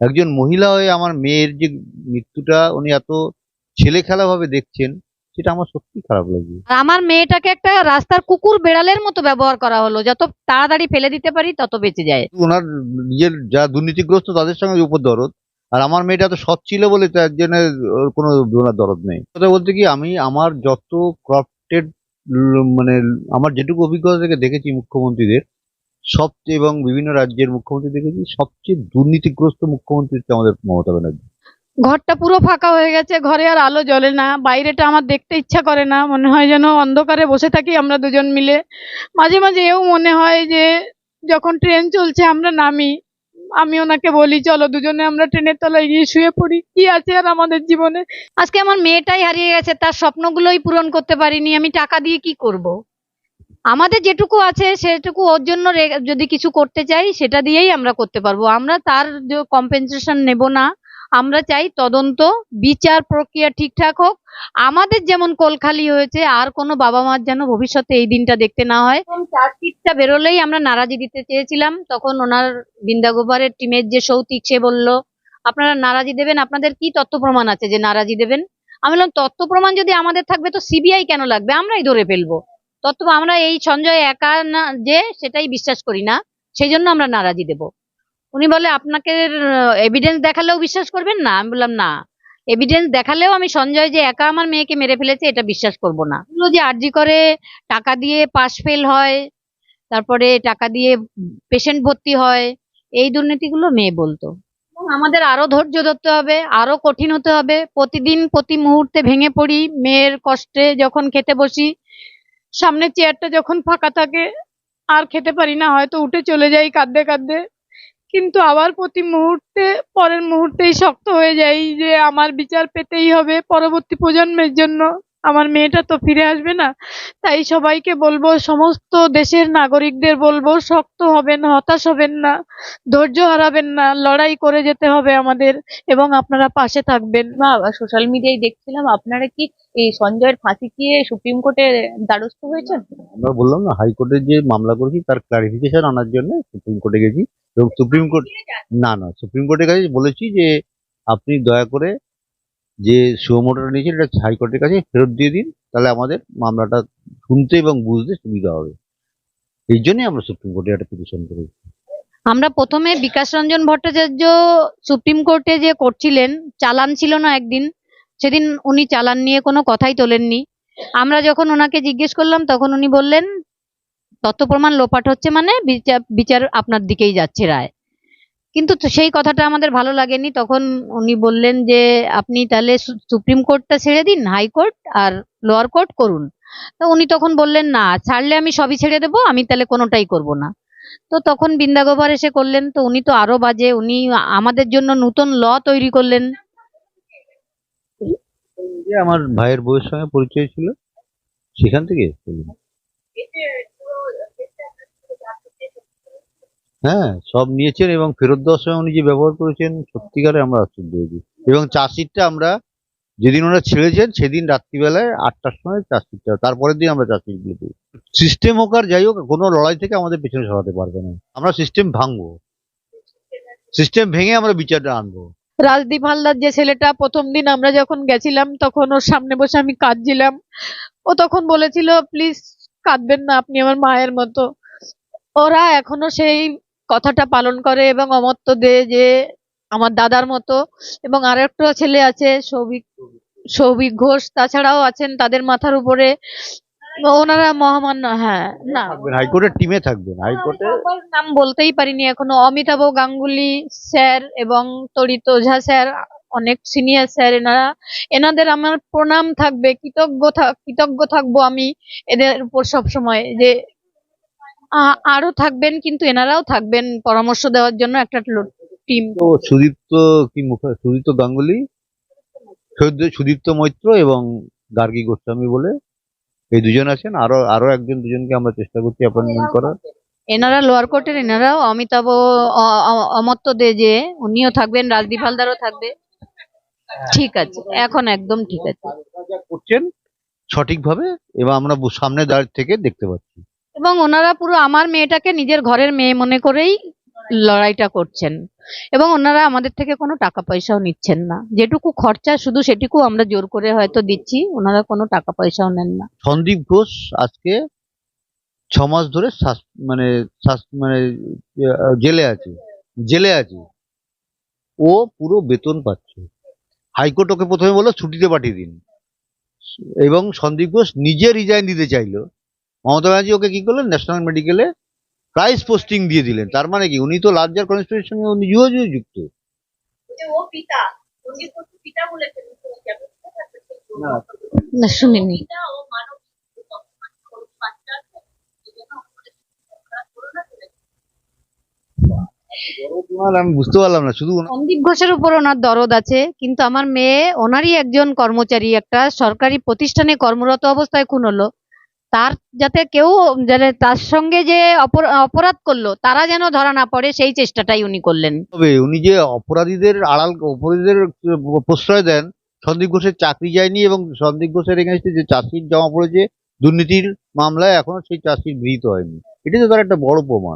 একজন মহিলা হয়ে আমার মেয়ের যে মৃত্যুটা উনি এত ছেলে খেলা ভাবে দেখছেন সেটা আমার সত্যি খারাপ লাগছে। আর আমার মেয়েটাকে একটা রাস্তার কুকুর বেড়ালের মতো ব্যবহার করা হলো যত তাড়াতাড়ি ফেলে দিতে পারি তত বেঁচে যায়। ওনার নিজের যা দুর্নীতিগ্রস্ত তাদের সঙ্গে উপর দরদ আর আমার মেয়েটা তো সৎ ছিল বলে তো একজনের ওর কোনো ওনার দরদ নেই। কথা বলতে কি আমি আমার যত ক্রপটেড মানে আমার যেটুকু অভিজ্ঞতা থেকে দেখেছি মুখ্যমন্ত্রীদের সবচেয়ে এবং বিভিন্ন রাজ্যের মুখ্যমন্ত্রী দেখেছি সবচেয়ে দুর্নীতিগ্রস্ত মুখ্যমন্ত্রী হচ্ছে আমাদের মমতা ব্যানার্জি। ঘরটা পুরো ফাঁকা হয়ে গেছে ঘরে আর আলো জ্বলে না বাইরেটা আমার দেখতে ইচ্ছা করে না মনে হয় যেন অন্ধকারে বসে থাকি আমরা দুজন মিলে। মাঝে মাঝে এও মনে হয় যে যখন ট্রেন চলছে আমরা নামি আমি ওনাকে বলি চলো দুজনে আমরা ট্রেনের তলায় গিয়ে শুয়ে পড়ি কি আছে আর আমাদের জীবনে? আজকে আমার মেয়েটাই হারিয়ে গেছে তার স্বপ্নগুলোই পূরণ করতে পারিনি আমি টাকা দিয়ে কি করব। আমাদের যেটুকু আছে, সেটুকু ওর জন্য যদি কিছু করতে চাই, সেটা দিয়েই আমরা করতে পারব। আমরা তার কম্পেনসেশন নেব না, আমরা চাই তদন্ত, বিচার প্রক্রিয়া ঠিকঠাক হোক। আমাদের যেমন কোলখালি হয়েছে, আর কোনো বাবা মার যেন ভবিষ্যতে এই দিনটা দেখতে না হয়। চার্জশিটটা বেরোলেই আমরা নারাজি দিতে চেয়েছিলাম, তখন ওনার বৃন্দাগোপারের টিমের যে সৌতিক, সে বলল, আপনারা নারাজি দেবেন? আপনাদের কি তথ্য প্রমাণ আছে যে নারাজি দেবেন? আমি বললাম, তথ্য প্রমাণ যদি আমাদের থাকবে, তো সিবিআই কেন লাগবে? আমরাই ধরে ফেলব। তথ্য আমরা এই সঞ্জয় একা না যে সেটাই বিশ্বাস করি না সেই জন্য আমরা নারাজি দেব। উনি বলে, আপনাকে এভিডেন্স দেখালেও বিশ্বাস করবেন না? আমি বললাম, না। এভিডেন্স দেখালেও আমি সঞ্জয় যে একা আমার মেয়েকে মেরে ফেলেছে, এটা বিশ্বাস করব না। যে, আর্জি করে, টাকা দিয়ে পাশ ফেল হয়, তারপরে টাকা দিয়ে পেশেন্ট ভর্তি হয়, এই দুর্নীতিগুলো মেয়ে বলতো। আমাদের আরও ধৈর্য ধরতে হবে, আরও কঠিন হতে হবে। প্রতিদিন, প্রতি মুহূর্তে ভেঙে পড়ি, মেয়ের কষ্টে যখন খেতে বসি সামনের চেয়ারটা যখন ফাঁকা থাকে, আর খেতে পারি না, হয়তো উঠে চলে যাই কাঁদতে কাঁদতে। কিন্তু আবার প্রতি মুহূর্তে, পরের মুহূর্তেই শক্ত হয়ে যাই যে, আমার বিচার পেতেই হবে পরবর্তী প্রজন্মের জন্য। আমার মেয়েটা তো ফিরে আসবে না। তাই সবাইকে বলব সমস্ত দেশের নাগরিকদের বলব শক্ত হবেন হতাশ হবেন না ধৈর্য হারাবেন না লড়াই করে যেতে হবে আমাদের এবং আপনারা পাশে থাকবেন। না সোশ্যাল মিডিয়ায় দেখছিলাম আপনারা কি এই সঞ্জয়ের ফাঁসি দিয়ে সুপ্রিম কোর্টে দ্বারস্থ হয়েছেন? আমরা বললাম না হাইকোর্টে যে মামলা করেছি তার ক্লারিফিকেশন আনার জন্য সুপ্রিম কোর্টে গেছি। এবং সুপ্রিম কোর্ট না না সুপ্রিম কোর্টের কাছে বলেছি যে আপনি দয়া করে যে সুমোটোটা নিয়েছেন এটা হাইকোর্টের কাছে ফেরত দিয়ে দিন। তাহলে আমাদের মামলাটা শুনতে এবং বুঝতে সুবিধা হবে। এই জন্যই আমরা সুপ্রিম কোর্টে একটা পিটিশন করেছি। আমরা প্রথমে বিকাশ রঞ্জন ভট্টাচার্য সুপ্রিম কোর্টে যে করছিলেন চালান ছিল না একদিন। সেদিন উনি চালান নিয়ে কোনো কথাই তোলেননি। আমরা যখন ওনাকে জিজ্ঞেস করলাম, তখন উনি বললেন, তথ্য প্রমাণ লোপাট হচ্ছে মানে বিচার বিচার আপনার দিকেই যাচ্ছে রায়। কিন্তু সেই কথাটা আমাদের ভালো লাগেনি। তখন উনি বললেন যে আপনি তাহলে সুপ্রিম কোর্টটা ছেড়ে দিন হাইকোর্ট আর লোয়ার কোর্ট করুন। তো উনি তখন বললেন না ছাড়লে আমি সবই ছেড়ে দেবো আমি তাহলে কোনোটাই করব না। তো তখন বৃন্দাগোপাল এসে করলেন তো উনি তো আরও বাজে উনি আমাদের জন্য নতুন ল তৈরি করলেন। আমার ভাইয়ের বউয়ের সঙ্গে পরিচয় ছিল সেখান থেকে হ্যাঁ সব নিয়েছেন এবং ফেরত দেওয়ার সময় উনি যে ব্যবহার করেছেন, সত্যিকারে আমরা আশ্চর্য হয়েছি এবং চার্জশিটটা আমরা যেদিন ওরা ছেড়েছেন সেদিন রাত্রিবেলায় আটটার সময় চার্জশিটটা তারপরের দিন আমরা চার্জশিটগুলো দিই। সিস্টেম হোক আর যাই হোক, কোনো লড়াই থেকে আমাদের পেছনে সরাতে পারবে না। আমরা সিস্টেম ভাঙবো। সিস্টেম ভেঙে আমরা বিচারটা আনব। রাজদীপ হালদার যে ছেলেটা, প্রথম দিন আমরা যখন গেছিলাম, তখন ওর সামনে বসে আমি কাঁদছিলাম। ও তখন বলেছিল প্লিজ কাঁদবেন না, আপনি আমার মায়ের মতো। ওরা এখনও সেই কথাটা পালন করে এবং অমর্ত্য দে যে আমার দাদার মতো এবং আর একটা ছেলে আছে সৌভিক সৌভিক ঘোষ তাছাড়াও আছেন তাদের মাথার উপরে। ওনারা মহামান্য হ্যাঁ না। হাইকোর্টের টিমে থাকবেন হাইকোর্টে নাম বলতেই পারিনি এখনও। অমিতাভ গাঙ্গুলি স্যার এবং তরিত ওঝা স্যার অনেক সিনিয়র স্যার এনারা এনাদের আমার প্রণাম থাকবে কৃতজ্ঞ কৃতজ্ঞ থাকব আমি এদের উপর সব সময় যে আরও থাকবেন কিন্তু এনারাও থাকবেন পরামর্শ দেওয়ার জন্য একটা টিম তো সুদীপ্ত কি মুখ সুদীপ্ত গাঙ্গুলি সুদীপ্ত মৈত্র এবং গার্গী গোস্বামী বলে এই দুজন আছেন। আরও আরও একজন দুজনকে আমরা চেষ্টা করছি অ্যাপয়েন্টমেন্ট করার। এনারা লোয়ার কোর্টের এনারাও অমিতাভ অ- অ- অমর্ত্য দে যে উনিও থাকবেন রাজদীপ হালদারও থাকবে। ঠিক আছে এখন একদম ঠিক আছে। করছেন সঠিকভাবে এবং আমরা সামনে দাঁড়িয়ে থেকে দেখতে পাচ্ছি। এবং ওনারা পুরো আমার মেয়েটাকে নিজের ঘরের মেয়ে মনে করেই লড়াইটা করছেন। এবং ওনারা আমাদের থেকে কোনো টাকা পয়সাও নিচ্ছেন না। যেটুকু খরচা শুধু সেটুকু আমরা জোর করে হয়তো দিচ্ছি, ওনারা কোনো টাকা পয়সাও নেন না। সন্দীপ ঘোষ আজকে ছ মাস ধরে মানে মানে জেলে আছে জেলে আছে। ও পুরো বেতন পাচ্ছে। হাইকোর্ট ওকে প্রথমে বলল ছুটিতে পাঠিয়ে দিন। এবং সন্দীপ ঘোষ নিজে রিজাইন দিতে চাইলো। মমতা ব্যানার্জি ওকে কি করলেন? ন্যাশনাল মেডিকেলে প্রাইস পোস্টিং দিয়ে দিলেন। তার মানে কি? উনি তো লার্জার কনস্টিটিউশনের সঙ্গে উনি যুগ যুক্ত। ও পিতা সন্দীপ ঘোষ পিতা বলেছেন না। না শুনিনি। পিতা ও মানব বাচ্চা আছে? আর আমি বুঝতে পারলাম না। শুধু সন্দীপ ঘোষের উপর ওনার দরদ আছে কিন্তু আমার মেয়ে ওনারই একজন কর্মচারী একটা সরকারি প্রতিষ্ঠানে কর্মরত অবস্থায় খুন হলো। তার যাতে কেউ যাতে তার সঙ্গে যে অপর- অপরাধ করল, তারা যেন ধরা না পড়ে, সেই চেষ্টাটাই উনি করলেন। তবে উনি যে অপরাধীদের আড়াল, অপরাধীদের প্রশ্রয় দেন, সন্দীপ ঘোষের চাকরি যায়নি এবং সন্দীপ ঘোষের এগেনস্টে যে চাষির জমা পড়েছে, দুর্নীতির মামলায় এখনও সেই চাষির গৃহীত হয়নি। এটা তো তার একটা বড় প্রমাণ।